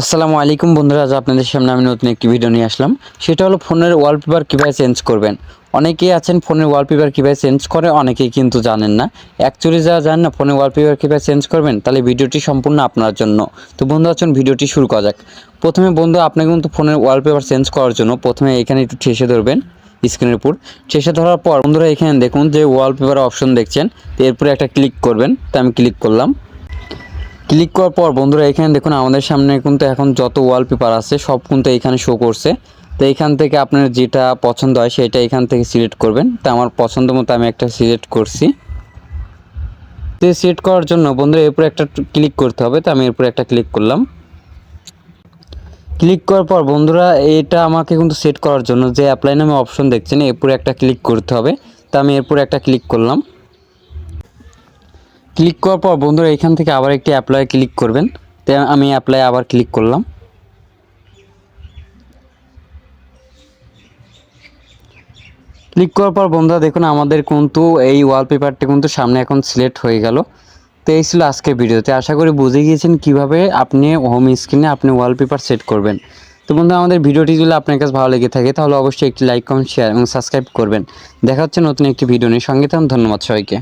আসসালামু আলাইকুম বন্ধুরা, আজ আপনাদের সামনে আমি নতুন একটি ভিডিও নিয়ে আসলাম। সেটা হলো ফোনের ওয়ালপেপার কীভাবে চেঞ্জ করবেন। অনেকেই আছেন ফোনের ওয়ালপেপার কীভাবে চেঞ্জ করে, অনেকেই কিন্তু জানেন না। অ্যাকচুয়ালি যারা জানেন না ফোনের ওয়ালপেপার কীভাবে চেঞ্জ করবেন, তাহলে ভিডিওটি সম্পূর্ণ আপনার জন্য। তো বন্ধু আছেন ভিডিওটি শুরু করা যাক। প্রথমে বন্ধু, আপনাকে কিন্তু ফোনের ওয়ালপেপার চেঞ্জ করার জন্য প্রথমে এখানে একটু ঠেসে ধরবেন স্ক্রিনের উপর। ঠেসে ধরার পর বন্ধুরা, এখানে দেখুন যে ওয়ালপেপার অপশন দেখছেন। তো এরপরে একটা ক্লিক করবেন। তো আমি ক্লিক করলাম। ক্লিক করার পর বন্ধুরা এখানে দেখুন আমাদের সামনে কিন্তু এখন যত ওয়ালপেপার আছে সব কিন্তু এখানে শো করছে। তো এখান থেকে আপনার যেটা পছন্দ হয় সেটা এখান থেকে সিলেক্ট করবেন। তো আমার পছন্দ মতো আমি একটা সিলেক্ট করছি। তো সিলেক্ট করার জন্য বন্ধুরা এরপরে একটা ক্লিক করতে হবে। তো আমি এরপরে একটা ক্লিক করলাম। ক্লিক করার পর বন্ধুরা এটা আমাকে কিন্তু সেট করার জন্য যে অ্যাপ্লাই নামে অপশন দেখছেন, এরপরে একটা ক্লিক করতে হবে। তো আমি এরপরে একটা ক্লিক করলাম। ক্লিক করার পর বন্ধুরা এখান থেকে আবার একটি অ্যাপ্লাই ক্লিক করবেন। তো আমি অ্যাপ্লাই আবার ক্লিক করলাম। ক্লিক করার পর বন্ধুরা দেখুন আমাদের কিন্তু এই ওয়ালপেপারটি কিন্তু সামনে এখন সিলেক্ট হয়ে গেল। তো এই ছিল আজকের ভিডিওতে। আশা করি বুঝে গিয়েছেন কীভাবে আপনি হোম স্ক্রিনে আপনি ওয়ালপেপার সেট করবেন। তো বন্ধু আমাদের ভিডিওটি যদি আপনার কাছে ভালো লেগে থাকে, তাহলে অবশ্যই একটি লাইক কমেন্ট শেয়ার এবং সাবস্ক্রাইব করবেন। দেখা হচ্ছে নতুন একটি ভিডিও নিয়ে। সঙ্গে থাকুন, ধন্যবাদ সবাইকে।